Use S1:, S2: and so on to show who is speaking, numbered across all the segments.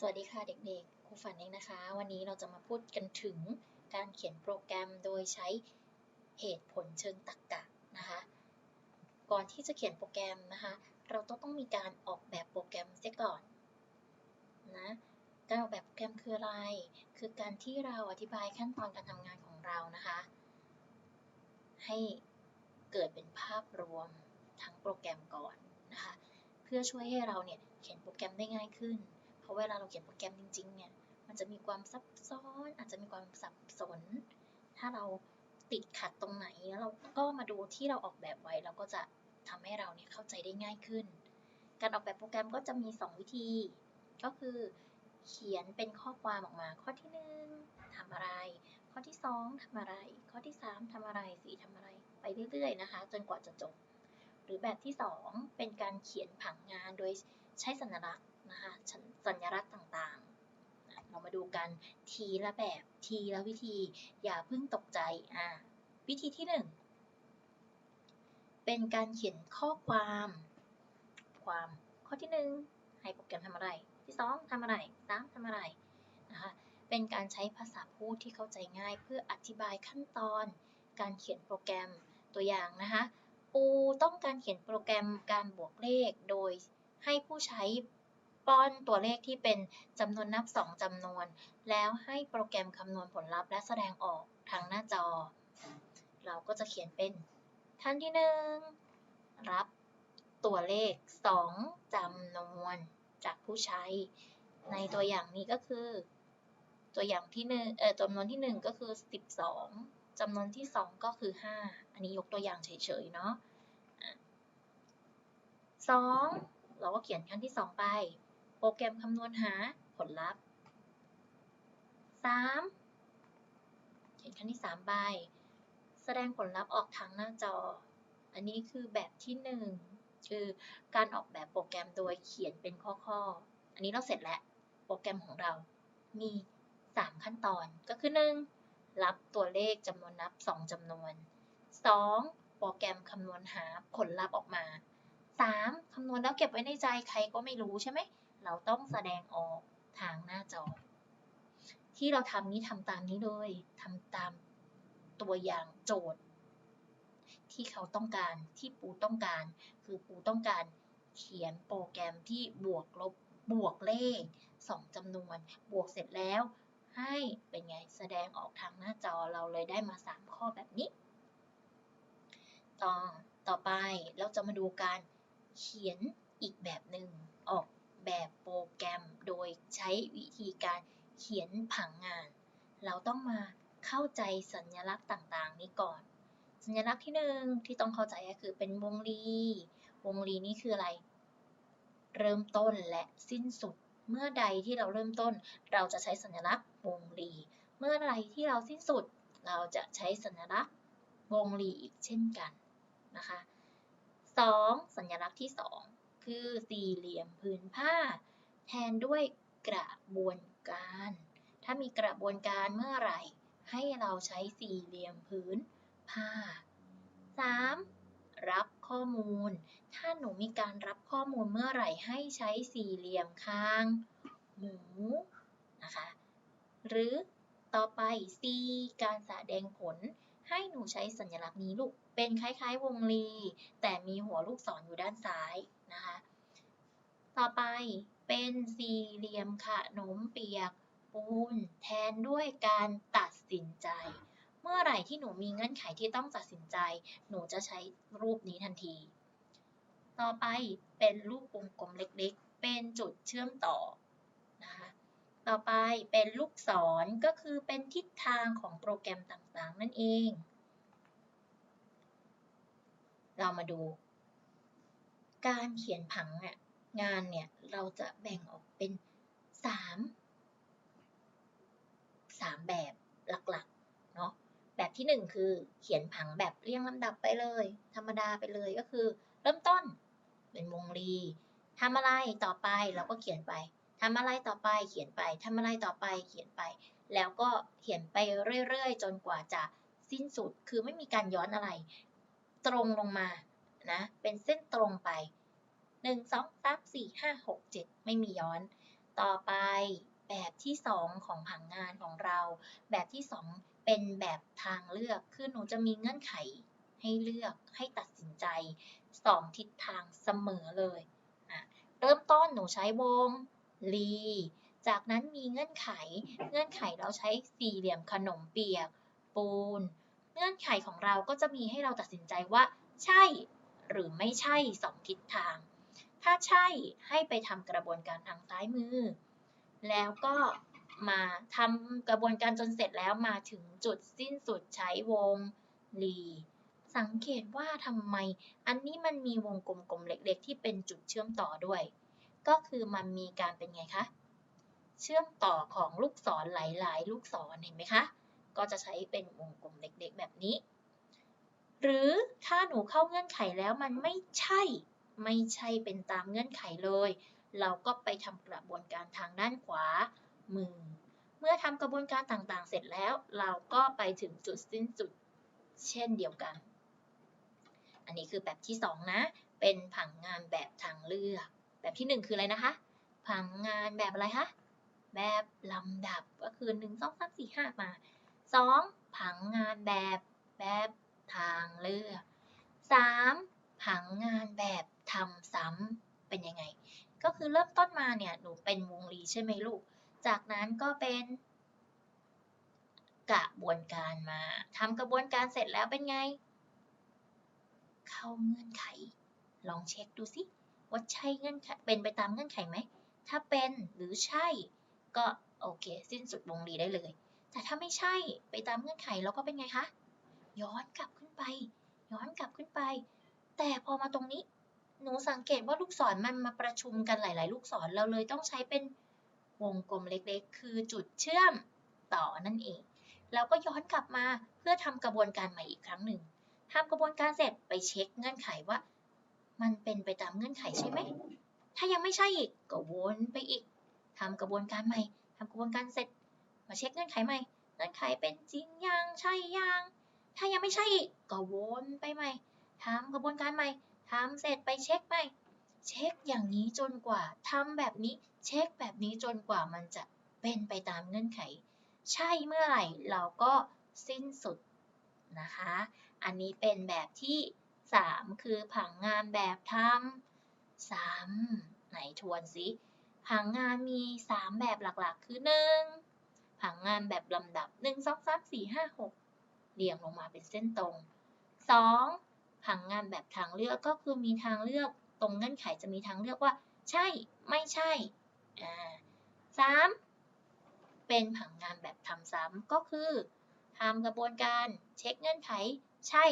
S1: สวัสดีค่ะเด็กๆ ครูฝันเองนะคะ วันนี้เราจะมาพูดกันถึงการเขียนโปรแกรมโดยใช้เหตุผลเชิงตรรกะนะคะ ก่อนที่จะเขียนโปรแกรมนะคะ เราต้องต้องมีการออกแบบโปรแกรมเสียก่อนนะ การออกแบบโปรแกรมคืออะไร คือการที่เราอธิบายขั้นตอนการทำงานของเรานะคะ ให้เกิดเป็นภาพรวมทั้งโปรแกรมก่อนนะคะ เพื่อช่วยให้เราเนี่ยเขียนโปรแกรมได้ง่ายขึ้น เพราะเวลาเราเขียนโปรแกรมจริงๆเนี่ย มันจะมีความซับซ้อน อาจจะมีความสับสน ถ้าเราติดขัดตรงไหนแล้วเราก็มาดูที่เราออกแบบไว้เราก็จะทำให้เราเนี่ยเข้าใจได้ง่ายขึ้น การออกแบบโปรแกรมก็จะมี 2 วิธี ก็คือเขียนเป็นข้อความออกมา ข้อที่ 1ทำอะไร ข้อที่ 2ทำอะไร ข้อที่ 3ทำอะไร4ทำอะไร ไปเรื่อยๆนะคะ จนกว่าจะจบ หรือแบบที่ 2 เป็นการเขียนผังงานโดยใช้สัญลักษณ์ นะคะสัญลักษณ์ต่างๆ เรามาดูกันทีละแบบทีละวิธี อย่าเพิ่งตกใจอ่าวิธีที่ 1 เป็นการเขียนข้อความ ความข้อที่ 1 ให้โปรแกรมทำอะไร ที่ 2ทำอะไร3ทำอะไรนะคะเป็นการใช้ภาษาพูดที่เข้าใจง่าย เพื่ออธิบายขั้นตอน การเขียนโปรแกรมตัวอย่างนะคะปูต้องการเขียนโปรแกรมการบวกเลข โดยให้ผู้ใช้ ป้อนตัวเลขที่เป็นจำนวนนับ 2จำนวน แล้วให้โปรแกรมคำนวณผลลัพธ์และแสดงออกทางหน้าจอ เราก็จะเขียนเป็นท่านที่ 1 รับตัวเลข 2จำนวนจากผู้ใช้ ในตัวอย่างนี้ก็คือ ตัวอย่างที่หนึ่งเออจำนวนที่ 1 ก็คือ 12จำนวนที่ 2 ก็คือ 5 อันนี้ยกตัวอย่างเฉยๆเนาะสองเราก็เขียนขั้นที่ 2 ไป โปรแกรมคำนวณหาผลลัพธ์ 3. เขียนขั้นที่3ไปแสดงผลลัพธ์ออกทางหน้าจอ อันนี้คือแบบที่ 1 คือการออกแบบโปรแกรมโดยเขียนเป็นข้อๆ อันนี้เราเสร็จแล้ว โปรแกรมของเรา มี 3 ขั้นตอน ก็คือ 1. รับตัวเลขจำนวนนับ 2จำนวน 2. โปรแกรมคำนวณหาผลลัพธ์ออกมา 3. คำนวณแล้วเก็บไว้ในใจใครก็ไม่รู้ใช่ไหม เราต้องแสดงออกทางหน้าจอ ที่เราทำนี้ทำตามนี้เลยทำตามตัวอย่างโจทย์ ที่เขาต้องการที่ปูต้องการ คือปูต้องการเขียนโปรแกรมที่บวกลบบวกเลข2จำนวน บวกเสร็จแล้วให้เป็นไงแสดงออกทางหน้าจอเราเลยได้มา 3 ข้อแบบนี้ ต่อต่อไปเราจะมาดูการเขียนอีกแบบหนึ่งออก แบบโปรแกรมโดยใช้วิธีการเขียนผังงาน เราต้องมาเข้าใจสัญลักษณ์ต่างๆ นี้ก่อน สัญลักษณ์ที่หนึ่งที่ต้องเข้าใจก็คือเป็นวงรี วงรีนี้คืออะไร เริ่มต้นและสิ้นสุด เมื่อใดที่เราเริ่มต้น เราจะใช้สัญลักษณ์วงรี เมื่อไรที่เราสิ้นสุด เราจะใช้สัญลักษณ์วงรีอีกเช่นกันนะคะ 2. สัญลักษณ์ที่ 2 คือสี่เหลี่ยมผืนผ้า แทนด้วยกระบวนการ ถ้ามีกระบวนการเมื่อไหร่ ให้เราใช้สี่เหลี่ยมผืนผ้า 3. รับข้อมูล ถ้าหนูมีการรับข้อมูลเมื่อไหร่ให้ใช้สี่เหลี่ยมคาง หมูนะคะ หรือต่อไป C การแสดงผล ให้หนูใช้สัญลักษณ์นี้ลูก เป็นคล้ายๆวงรี แต่มีหัวลูกศรออยู่ด้านซ้าย นะคะ ต่อไปเป็นสี่เหลี่ยมขนมเปียกปูนแทนด้วยการตัดสินใจ เมื่อไหร่ที่หนูมีเงื่อนไขที่ต้องตัดสินใจ หนูจะใช้รูปนี้ทันที ต่อไปเป็นรูปวงกลมเล็กๆ เป็นจุดเชื่อมต่อนะคะต่อไปเป็นลูกศรก็คือเป็นทิศทางของโปรแกรมต่างๆ นั่นเอง เรามาดู การเขียนผังเนี่ยงานเนี่ยเราจะแบ่งออกเป็น 3 3 แบบหลักๆเนาะแบบที่ 1 คือเขียนผังแบบเรียงลำดับไปเลย ธรรมดาไปเลยก็คือ เริ่มต้นเป็นวงรีทำอะไรต่อไปเราก็เขียนไปทำอะไรต่อไปเขียนไปทำอะไรต่อไปเขียนไป แล้วก็เขียนไปเรื่อยๆ จนกว่าจะสิ้นสุดคือไม่มีการย้อนอะไร ตรงลงมา นะ เป็นเส้นตรงไป 1 2 3 4 5 6 7 ไม่มีย้อน ต่อไปแบบที่สองของผังงานของเรา แบบที่สองเป็นแบบทางเลือก คือหนูจะมีเงื่อนไขให้เลือกให้ตัดสินใจสองทิศทางเสมอเลยอะเริ่มต้นหนูใช้วงลี จากนั้นมีเงื่อนไข เงื่อนไขเราใช้สี่เหลี่ยมขนมเปียก ปูน เงื่อนไขของเราก็จะมีให้เราตัดสินใจว่า ใช่ หรือไม่ใช่สองทิศทาง ถ้าใช่ให้ไปทำกระบวนการทางซ้ายมือ แล้วก็มาทำกระบวนการจนเสร็จแล้วมาถึงจุดสิ้นสุดใช้วงลีสังเกตว่าทำไมอันนี้มันมีวงกลมๆเล็กๆ ที่เป็นจุดเชื่อมต่อด้วย ก็คือมันมีการเป็นไงคะ เชื่อมต่อของลูกศรหลายๆ ลูกศรเห็นไหมคะ ก็จะใช้เป็นวงกลมเล็กๆ แบบนี้ หรือถ้าหนูเข้าเงื่อนไขแล้วมันไม่ใช่ ไม่ใช่เป็นตามเงื่อนไขเลย เราก็ไปทำกระบวนการทางด้านขวามือ เมื่อทำกระบวนการต่างๆ เสร็จแล้ว เราก็ไปถึงจุดสิ้นสุดเช่นเดียวกัน อันนี้คือแบบที่สองนะ เป็นผังงานแบบทางเลือก แบบที่หนึ่งคืออะไรนะคะ ผังงานแบบอะไรคะ แบบลำดับก็คือ 1 2 3 4 5 มา 2. ผังงานแบบแบบ เลือ 3. ผังงานแบบทำซ้ำเป็นยังไง ก็คือเริ่มต้นมาเนี่ยหนูเป็นวงรีใช่ไหมลูก จากนั้นก็เป็นกระบวนการมาทำกระบวนการเสร็จแล้วเป็นไง เข้าเงื่อนไข ลองเช็คดูสิว่าใช่เงื่อนไขเป็นไปตามเงื่อนไขไหม ถ้าเป็นหรือใช่ ก็โอเค สิ้นสุดวงรีได้เลย แต่ถ้าไม่ใช่ไปตามเงื่อนไขเราก็เป็นไงคะ ย้อนกลับขึ้น ไป ย้อนกลับขึ้นไป แต่พอมาตรงนี้ หนูสังเกตว่าลูกศรมันมาประชุมกันหลาย ๆ ลูกศรเราเลยต้องใช้เป็นวงกลมเล็กๆ คือจุดเชื่อมต่อนั่นเอง เราก็ย้อนกลับมาเพื่อทำกระบวนการใหม่อีกครั้งหนึ่งทำกระบวนการเสร็จไปเช็คเงื่อนไขว่า มันเป็นไปตามเงื่อนไขใช่ไหม ถ้ายังไม่ใช่อีกก็วนไปอีกทำกระบวนการใหม่ทำกระบวนการเสร็จ มาเช็คเงื่อนไขใหม่ เงื่อนไขเป็นจริงยังใช่ยัง ถ้ายังไม่ใช่อีกก็วนไปใหม่ทำกระบวนการใหม่ทำเสร็จไปเช็คใหม่ เช็คอย่างนี้จนกว่าทำแบบนี้ เช็คแบบนี้จนกว่ามันจะเป็นไปตามเงื่อนไข ใช่เมื่อไหร่เราก็สิ้นสุดนะคะ อันนี้เป็นแบบที่ 3 คือผังงานแบบทำซ้ำไหนทวนสิผังงานมี 3 แบบหลักๆ คือ 1. ผังงานแบบลำดับ 1 2 3 4 5 6 เรียงลงมาเป็นเส้นตรง 2. ผังงานแบบทางเลือกก็คือมีทางเลือกตรงเงื่อนไขจะมีทางเลือกว่า ใช่ไม่ใช่สามเป็นผังงานแบบทำซ้ำก็คือทำกระบวนการเช็คเงื่อนไข ใช่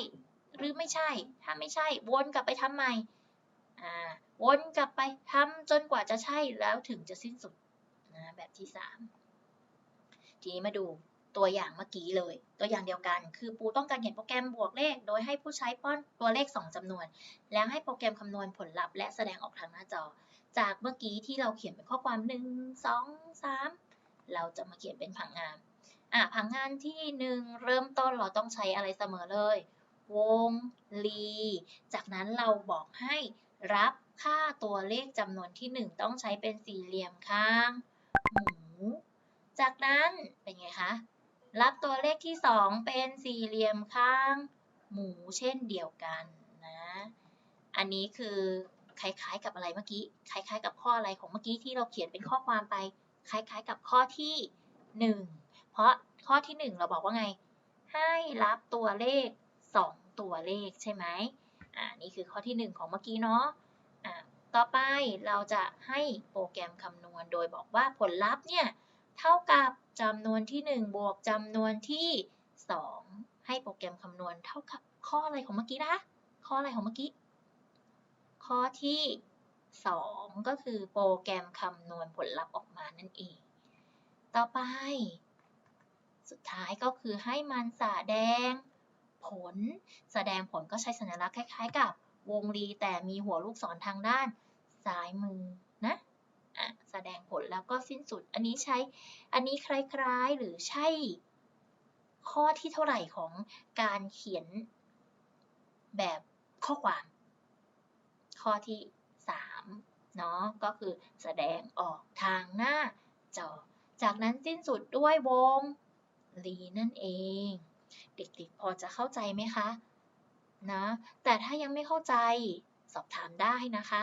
S1: หรือไม่ใช่ ถ้าไม่ใช่วนกลับไปทำใหม่วนกลับไปทำจนกว่าจะใช่แล้วถึงจะสิ้นสุดนะแบบที่สามทีนี้มาดู ตัวอย่างเมื่อกี้เลย ตัวอย่างเดียวกัน คือปูต้องการเขียนโปรแกรมบวกเลข โดยให้ผู้ใช้ป้อนตัวเลข 2จำนวน แล้วให้โปรแกรมคำนวณผลลัพธ์และแสดงออกทางหน้าจอ จากเมื่อกี้ที่เราเขียนเป็นข้อความ 1 2 3 เราจะมาเขียนเป็นผังงานอะผังงานที่ 1 เริ่มต้นเราต้องใช้อะไรเสมอเลย วงลี จากนั้นเราบอกให้รับค่าตัวเลขจำนวนที่ 1 ต้องใช้เป็นสี่เหลี่ยมข้าง หมู จากนั้นเป็นไงคะ รับตัวเลขที่ 2 เป็นสี่เหลี่ยมข้างหมูเช่นเดียวกันนะ อันนี้คือคล้ายๆกับอะไรเมื่อกี้ คล้ายๆ กับข้ออะไรของเมื่อกี้ที่เราเขียนเป็นข้อความไป คล้ายๆ กับข้อที่ 1 เพราะข้อที่ 1 เราบอกว่าไง ให้รับตัวเลข 2 ตัวเลขใช่ไหมอ่านี่คือข้อที่ 1 ของเมื่อกี้เนาะอ่าต่อไปเราจะให้โปรแกรมคำนวณโดยบอกว่าผลลัพธ์เนี่ย เท่ากับจำนวนที่ 1 บวกจำนวนที่ 2 ให้โปรแกรมคำนวณเท่ากับข้ออะไรของเมื่อกี้นะ ข้ออะไรของเมื่อกี้ ข้อที่ 2 ก็คือโปรแกรมคำนวณผลลัพธ์ออกมานั่นเอง ต่อไป สุดท้ายก็คือให้มันแสดงผล แสดงผลก็ใช้สัญลักษณ์คล้ายๆ กับวงรีแต่มีหัวลูกศรทางด้านซ้ายมือ แสดงผลแล้วก็สิ้นสุด อันนี้ใช้ อันนี้คล้ายๆหรือใช่ข้อที่เท่าไหร่ของการเขียนแบบข้อความ ข้อที่3เนาะก็คือแสดงออกทางหน้าจอ จากนั้นสิ้นสุดด้วยวงลีนั่นเอง เด็กๆพอจะเข้าใจไหมคะนะแต่ถ้ายังไม่เข้าใจสอบถามได้นะคะ